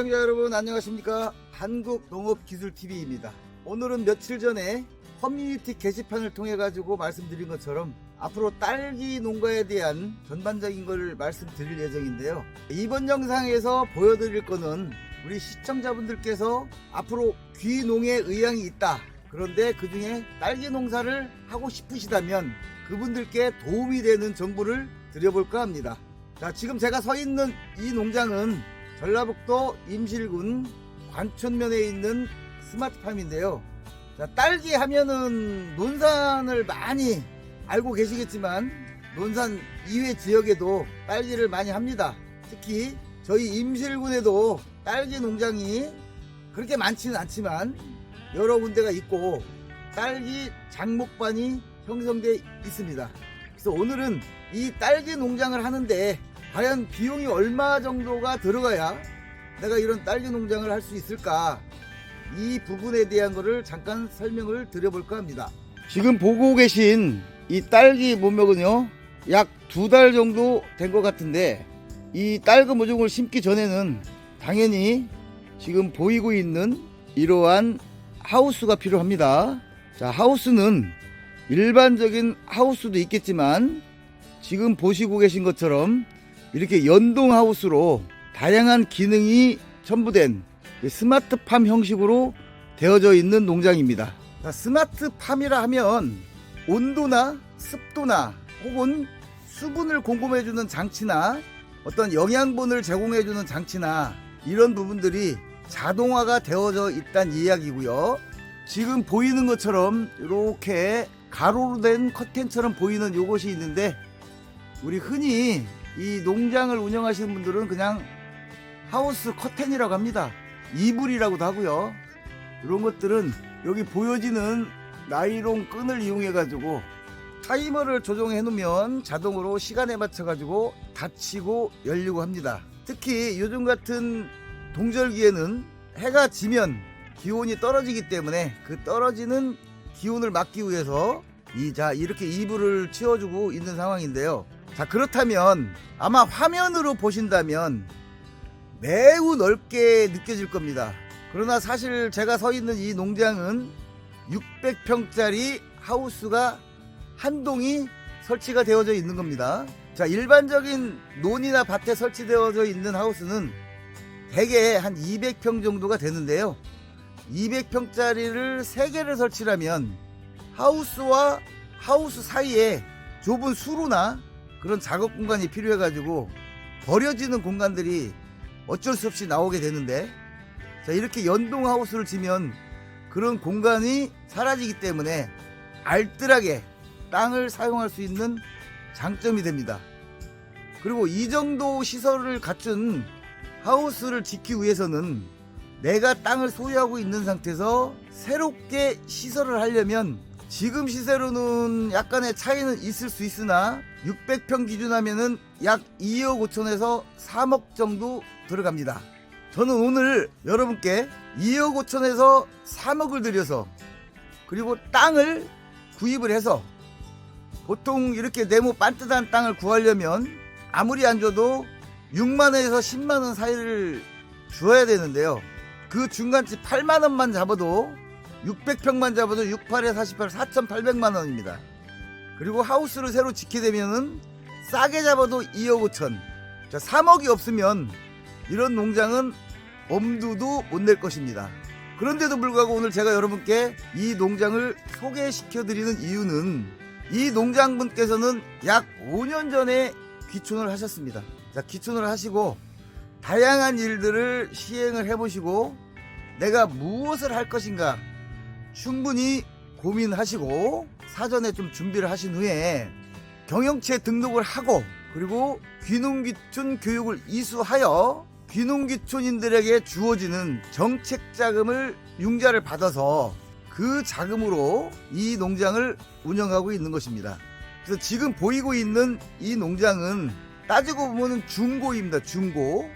시청자 여러분 안녕하십니까? 한국농업기술TV입니다. 오늘은 며칠 전에 커뮤니티 게시판을 통해 가지고 말씀드린 것처럼 앞으로 딸기 농가에 대한 전반적인 걸 말씀드릴 예정인데요. 이번 영상에서 보여드릴 거는 우리 시청자분들께서 앞으로 귀농에 의향이 있다. 그런데 그 중에 딸기 농사를 하고 싶으시다면 그분들께 도움이 되는 정보를 드려볼까 합니다. 자 지금 제가 서 있는 이 농장은 전라북도 임실군 관촌면에 있는 스마트팜인데요. 자, 딸기 하면은 논산을 많이 알고 계시겠지만 논산 이외 지역에도 딸기를 많이 합니다. 특히 저희 임실군에도 딸기 농장이 그렇게 많지는 않지만 여러 군데가 있고 딸기 장목반이 형성돼 있습니다. 그래서 오늘은 이 딸기 농장을 하는데 과연 비용이 얼마 정도가 들어가야 내가 이런 딸기 농장을 할 수 있을까? 이 부분에 대한 거를 잠깐 설명을 드려볼까 합니다. 지금 보고 계신 이 딸기 모목은요. 약 두 달 정도 된 것 같은데 이 딸기 모종을 심기 전에는 당연히 지금 보이고 있는 이러한 하우스가 필요합니다. 자 하우스는 일반적인 하우스도 있겠지만 지금 보시고 계신 것처럼 이렇게 연동 하우스로 다양한 기능이 첨부된 스마트팜 형식으로 되어져 있는 농장입니다. 자, 스마트팜이라 하면 온도나 습도나 혹은 수분을 공급해주는 장치나 어떤 영양분을 제공해주는 장치나 이런 부분들이 자동화가 되어져 있다는 이야기고요. 지금 보이는 것처럼 이렇게 가로로 된 커튼처럼 보이는 이것이 있는데 우리 흔히 이 농장을 운영하시는 분들은 그냥 하우스 커튼이라고 합니다. 이불이라고도 하고요. 이런 것들은 여기 보여지는 나이론 끈을 이용해 가지고 타이머를 조정해 놓으면 자동으로 시간에 맞춰 가지고 닫히고 열리고 합니다. 특히 요즘 같은 동절기에는 해가 지면 기온이 떨어지기 때문에 그 떨어지는 기온을 막기 위해서 이 자 이렇게 이불을 치워주고 있는 상황인데요. 자 그렇다면 아마 화면으로 보신다면 매우 넓게 느껴질 겁니다. 그러나 사실 제가 서 있는 이 농장은 600평짜리 하우스가 한 동이 설치가 되어져 있는 겁니다. 자, 일반적인 논이나 밭에 설치되어져 있는 하우스는 대개 한 200평 정도가 되는데요. 200평짜리를 3개를 설치하면 하우스와 하우스 사이에 좁은 수로나 그런 작업 공간이 필요해가지고 버려지는 공간들이 어쩔 수 없이 나오게 되는데 자 이렇게 연동 하우스를 지면 그런 공간이 사라지기 때문에 알뜰하게 땅을 사용할 수 있는 장점이 됩니다. 그리고 이 정도 시설을 갖춘 하우스를 짓기 위해서는 내가 땅을 소유하고 있는 상태에서 새롭게 시설을 하려면 지금 시세로는 약간의 차이는 있을 수 있으나 600평 기준하면은 약 2억 5천에서 3억 정도 들어갑니다. 저는 오늘 여러분께 2억 5천에서 3억을 들여서 그리고 땅을 구입을 해서 보통 이렇게 네모 반듯한 땅을 구하려면 아무리 안 줘도 6만원에서 10만원 사이를 주어야 되는데요. 그 중간치 8만원만 잡아도 600평만 잡아도 68에 48, 4,800만 원입니다. 그리고 하우스를 새로 짓게 되면은 싸게 잡아도 2억 5천. 자, 3억이 없으면 이런 농장은 엄두도 못 낼 것입니다. 그런데도 불구하고 오늘 제가 여러분께 이 농장을 소개시켜 드리는 이유는 이 농장분께서는 약 5년 전에 귀촌을 하셨습니다. 자, 귀촌을 하시고 다양한 일들을 시행을 해보시고 내가 무엇을 할 것인가 충분히 고민하시고 사전에 좀 준비를 하신 후에 경영체 등록을 하고 그리고 귀농귀촌 교육을 이수하여 귀농귀촌인들에게 주어지는 정책 자금을 융자를 받아서 그 자금으로 이 농장을 운영하고 있는 것입니다. 그래서 지금 보이고 있는 이 농장은 따지고 보면 중고입니다. 중고.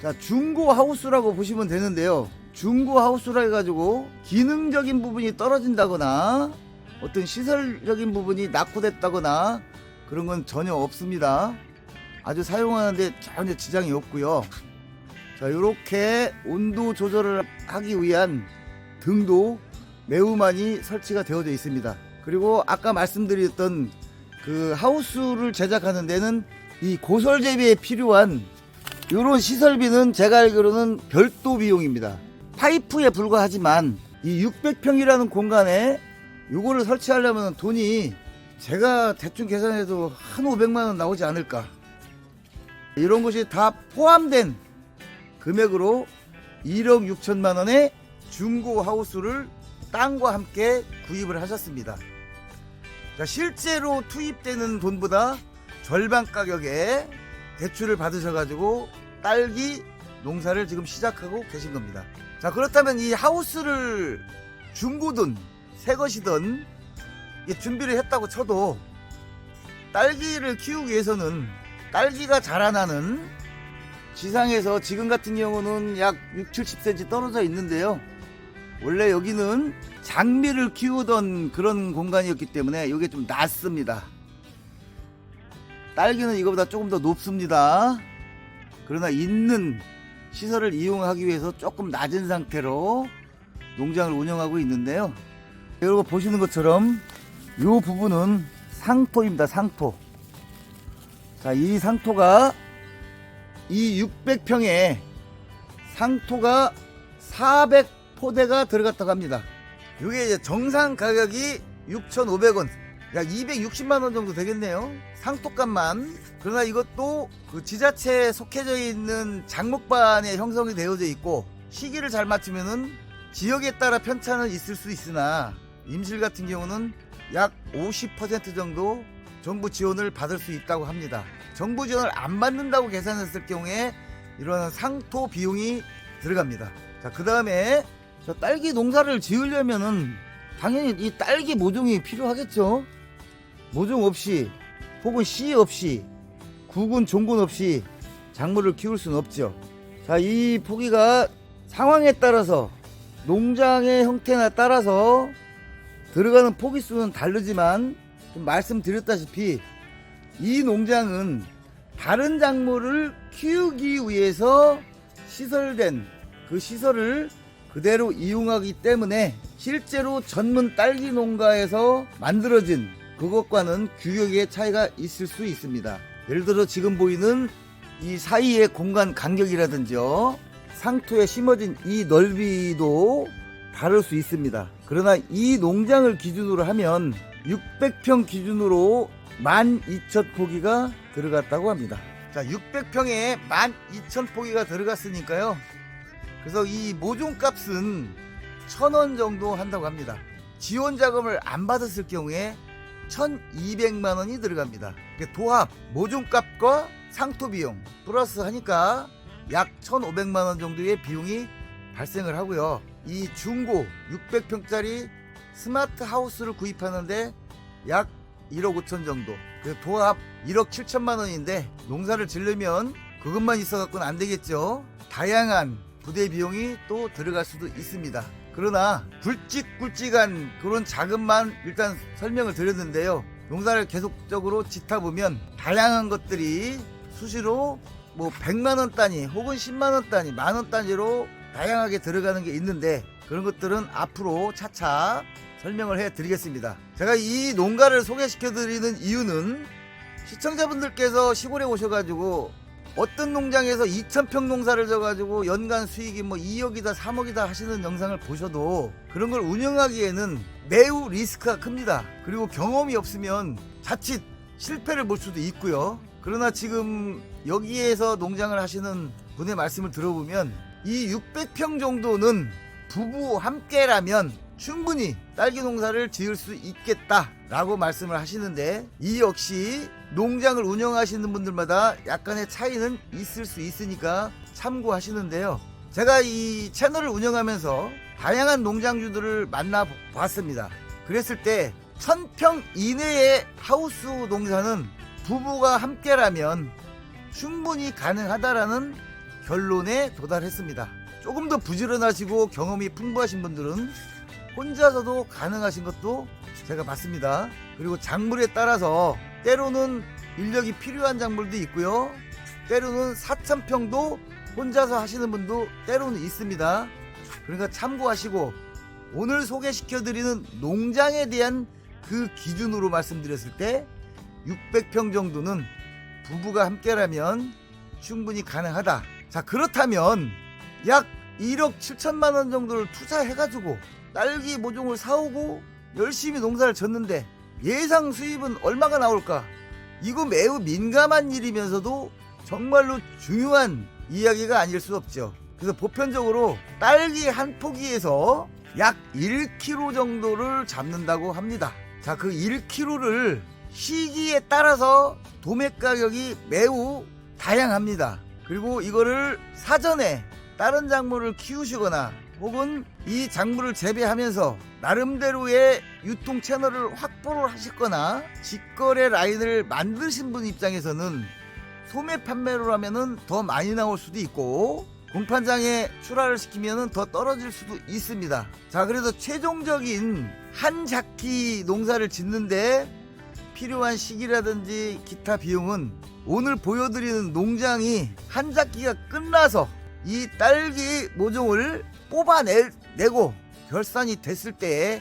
자, 중고 하우스라고 보시면 되는데요. 중고 하우스라 해가지고 기능적인 부분이 떨어진다거나 어떤 시설적인 부분이 낙후됐다거나 그런 건 전혀 없습니다. 아주 사용하는데 전혀 지장이 없고요. 자, 이렇게 온도 조절을 하기 위한 등도 매우 많이 설치가 되어져 있습니다. 그리고 아까 말씀드렸던 그 하우스를 제작하는 데는 이 고설제비에 필요한 이런 시설비는 제가 알기로는 별도 비용입니다. 파이프에 불과하지만 이 600평이라는 공간에 요거를 설치하려면 돈이 제가 대충 계산해도 한 500만 원 나오지 않을까. 이런 것이 다 포함된 금액으로 1억 6천만 원의 중고 하우스를 땅과 함께 구입을 하셨습니다. 자, 실제로 투입되는 돈보다 절반 가격에 대출을 받으셔가지고 딸기 농사를 지금 시작하고 계신 겁니다. 자, 그렇다면 이 하우스를 중고든 새 것이든 준비를 했다고 쳐도 딸기를 키우기 위해서는 딸기가 자라나는 지상에서 지금 같은 경우는 약 6, 70cm 떨어져 있는데요. 원래 여기는 장미를 키우던 그런 공간이었기 때문에 이게 좀 낮습니다. 딸기는 이거보다 조금 더 높습니다. 그러나 있는 시설을 이용하기 위해서 조금 낮은 상태로 농장을 운영하고 있는데요. 여러분 보시는 것처럼 이 부분은 상토입니다. 상토. 자, 이 상토가 이 600평에 상토가 400포대가 들어갔다고 합니다. 이게 정상 가격이 6,500원, 약 260만 원 정도 되겠네요. 상토값만. 그러나 이것도 그 지자체에 속해져 있는 장목반에 형성이 되어져 있고 시기를 잘 맞추면은 지역에 따라 편차는 있을 수 있으나 임실 같은 경우는 약 50% 정도 정부 지원을 받을 수 있다고 합니다. 정부 지원을 안 받는다고 계산했을 경우에 이런 상토 비용이 들어갑니다. 자, 그 다음에 저 딸기 농사를 지으려면은 당연히 이 딸기 모종이 필요하겠죠. 모종 없이 혹은 씨 없이 구근 종근 없이 작물을 키울 수는 없죠. 자, 이 포기가 상황에 따라서 농장의 형태나 따라서 들어가는 포기 수는 다르지만 좀 말씀드렸다시피 이 농장은 다른 작물을 키우기 위해서 시설된 그 시설을 그대로 이용하기 때문에 실제로 전문 딸기 농가에서 만들어진 그것과는 규격의 차이가 있을 수 있습니다. 예를 들어 지금 보이는 이 사이의 공간 간격이라든지요. 상토에 심어진 이 넓이도 다를 수 있습니다. 그러나 이 농장을 기준으로 하면 600평 기준으로 12,000포기가 들어갔다고 합니다. 자, 600평에 12,000포기가 들어갔으니까요. 그래서 이 모종 값은 1,000원 정도 한다고 합니다. 지원 자금을 안 받았을 경우에 1,200만 원이 들어갑니다. 도합 모종 값과 상토 비용 플러스 하니까 약 1,500만 원 정도의 비용이 발생을 하고요. 이 중고 600평짜리 스마트 하우스를 구입하는데 약 1억 5천 정도. 그 도합 1억 7천만 원인데 농사를 지르면 그것만 있어 갖고는 안 되겠죠. 다양한 부대 비용이 또 들어갈 수도 있습니다. 그러나 굵직굵직한 그런 자금만 일단 설명을 드렸는데요. 농사를 계속적으로 짓다 보면 다양한 것들이 수시로 뭐 100만 원 단위 혹은 10만 원 단위, 만 원 단위로 다양하게 들어가는 게 있는데 그런 것들은 앞으로 차차 설명을 해 드리겠습니다. 제가 이 농가를 소개시켜 드리는 이유는 시청자분들께서 시골에 오셔가지고 어떤 농장에서 2,000평 농사를 져가지고 연간 수익이 뭐 2억이다 3억이다 하시는 영상을 보셔도 그런 걸 운영하기에는 매우 리스크가 큽니다. 그리고 경험이 없으면 자칫 실패를 볼 수도 있고요. 그러나 지금 여기에서 농장을 하시는 분의 말씀을 들어보면 이 600평 정도는 부부 함께라면 충분히 딸기 농사를 지을 수 있겠다라고 말씀을 하시는데 이 역시 농장을 운영하시는 분들마다 약간의 차이는 있을 수 있으니까 참고하시는데요. 제가 이 채널을 운영하면서 다양한 농장주들을 만나 봤습니다. 그랬을 때 1000평 이내의 하우스 농사는 부부가 함께라면 충분히 가능하다라는 결론에 도달했습니다. 조금 더 부지런하시고 경험이 풍부하신 분들은 혼자서도 가능하신 것도 제가 봤습니다. 그리고 작물에 따라서 때로는 인력이 필요한 작물도 있고요. 때로는 4,000평도 혼자서 하시는 분도 때로는 있습니다. 그러니까 참고하시고 오늘 소개시켜드리는 농장에 대한 그 기준으로 말씀드렸을 때 600평 정도는 부부가 함께라면 충분히 가능하다. 자, 그렇다면 약 1억 7천만 원 정도를 투자해가지고 딸기 모종을 사오고 열심히 농사를 졌는데 예상 수입은 얼마가 나올까? 이거 매우 민감한 일이면서도 정말로 중요한 이야기가 아닐 수 없죠. 그래서 보편적으로 딸기 한 포기에서 약 1kg 정도를 잡는다고 합니다. 자, 그 1kg를 시기에 따라서 도매 가격이 매우 다양합니다. 그리고 이거를 사전에 다른 작물을 키우시거나 혹은 이 작물을 재배하면서 나름대로의 유통 채널을 확보를 하셨거나 직거래 라인을 만드신 분 입장에서는 소매 판매로 하면은 더 많이 나올 수도 있고 공판장에 출하를 시키면은 더 떨어질 수도 있습니다. 자, 그래서 최종적인 한 작기 농사를 짓는데 필요한 시기라든지 기타 비용은 오늘 보여드리는 농장이 한 작기가 끝나서 이 딸기 모종을 뽑아내고 결산이 됐을 때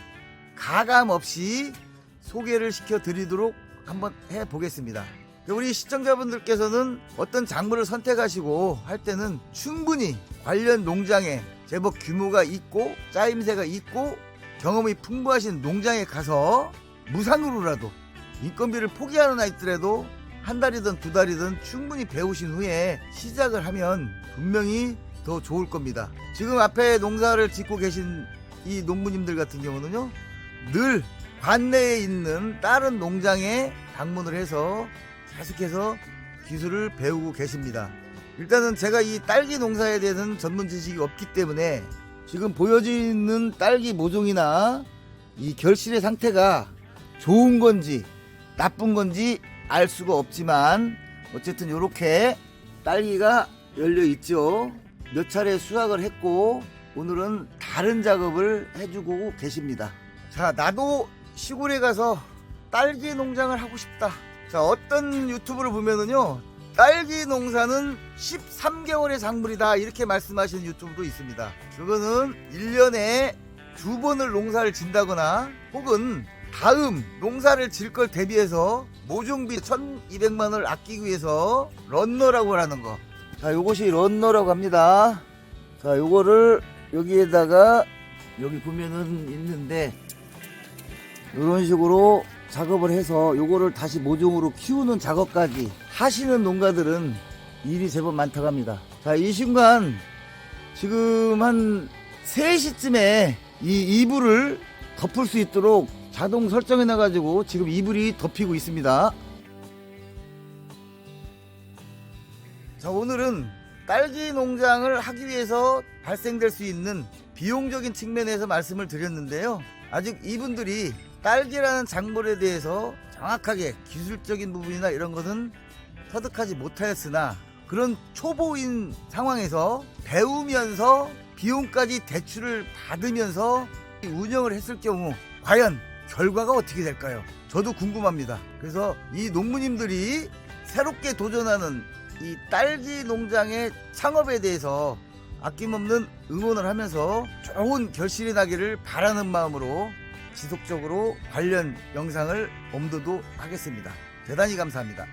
가감 없이 소개를 시켜드리도록 한번 해보겠습니다. 우리 시청자분들께서는 어떤 작물을 선택하시고 할 때는 충분히 관련 농장에 제법 규모가 있고 짜임새가 있고 경험이 풍부하신 농장에 가서 무상으로라도 인건비를 포기하는 아이들에도 한 달이든 두 달이든 충분히 배우신 후에 시작을 하면 분명히 더 좋을 겁니다. 지금 앞에 농사를 짓고 계신 이 농부님들 같은 경우는요, 늘 관내에 있는 다른 농장에 방문을 해서 계속해서 기술을 배우고 계십니다. 일단은 제가 이 딸기 농사에 대해서는 전문 지식이 없기 때문에 지금 보여지는 딸기 모종이나 이 결실의 상태가 좋은 건지 나쁜 건지 알 수가 없지만 어쨌든 이렇게 딸기가 열려 있죠. 몇 차례 수확을 했고 오늘은 다른 작업을 해주고 계십니다. 자, 나도 시골에 가서 딸기 농장을 하고 싶다. 자, 어떤 유튜브를 보면은요, 딸기 농사는 13개월의 작물이다. 이렇게 말씀하시는 유튜브도 있습니다. 그거는 1년에 두 번을 농사를 진다거나 혹은 다음 농사를 질 걸 대비해서 모종비 1200만 원을 아끼기 위해서 런너라고 하는 거. 자, 요것이 런너라고 합니다. 자, 요거를 여기에다가 여기 보면은 있는데 이런 식으로 작업을 해서 요거를 다시 모종으로 키우는 작업까지 하시는 농가들은 일이 제법 많다고 합니다. 자, 이 순간 지금 한 3시쯤에 이 이불을 덮을 수 있도록 자동 설정해 놔가지고 지금 이불이 덮이고 있습니다. 자, 오늘은 딸기 농장을 하기 위해서 발생될 수 있는 비용적인 측면에서 말씀을 드렸는데요. 아직 이분들이 딸기라는 작물에 대해서 정확하게 기술적인 부분이나 이런 것은 터득하지 못하였으나 그런 초보인 상황에서 배우면서 비용까지 대출을 받으면서 운영을 했을 경우 과연 결과가 어떻게 될까요? 저도 궁금합니다. 그래서 이 농부님들이 새롭게 도전하는 이 딸기 농장의 창업에 대해서 아낌없는 응원을 하면서 좋은 결실이 나기를 바라는 마음으로 지속적으로 관련 영상을 업로드 하겠습니다. 대단히 감사합니다.